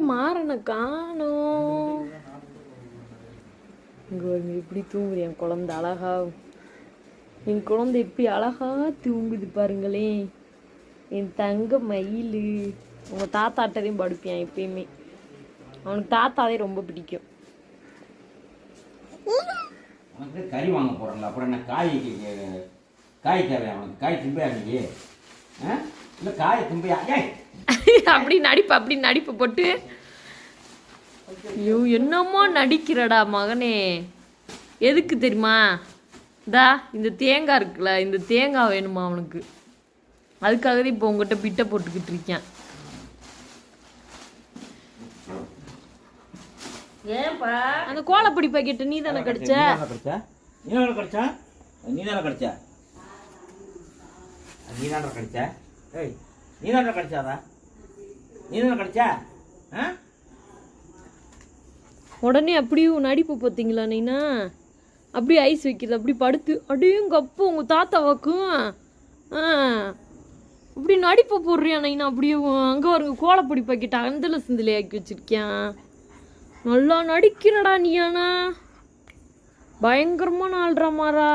மாறனை காணோம். இங்க பாருங்க எப்படி தூங்குது என் குழந்தை அழகா. என் குழந்தை எப்படி அழகா தூங்குது பாருங்களேன். என் தங்க மயில். உங்க தாத்தாட்டதையும் படுப்பேன் எப்பயுமே? அவனுக்கு தாத்தாவே ரொம்ப பிடிக்கும். கறி வாங்க போகிறல அப்புறம் என்ன காய் காய் தேவை அவனுக்கு? காய் திம்பையா நீ? ஆ? இல்லை காய் திம்பையா ஏய்! அப்படி நடிப்பு அப்படி நடிப்பு போட்டு. ஐயோ என்னமோ நடிக்கிறடா மகனே. எதுக்கு தெரியுமா? இதா இந்த தேங்காய் இருக்குல்ல இந்த தேங்காய் வேணுமா அவனுக்கு? அதுக்காக தான் இப்போ உங்ககிட்ட பிட்டை போட்டுக்கிட்டு இருக்கேன். அந்த கோலப்பொடி பாக்கெட்டு நீ தானே கடிச்சா? நீ தானே கடிச்சா? நீ தானே கடிச்சா? நீ தானே கடிச்சா? ஏய் நீ தானே கிடைச்சாதா நீ தானே கிடைச்சா ஆ? உடனே அப்படியும் நடிப்பு பார்த்தீங்களா நீனா? அப்படியே ஐஸ் வைக்கிறது அப்படி படுத்து அப்படியும் கப்பு உங்கள் தாத்தா வைக்கும் ஆ. அப்படி நடிப்பு போடுறியா நைனா? அப்படியே அங்கே வருங்க கோலப்பொடி பாக்கெட் அந்தல சிந்திலே ஆக்கி வச்சிருக்கேன் நல்லா நடிக்கிறடா நீயானா? பயங்கரமான ஆள்றா மாறா.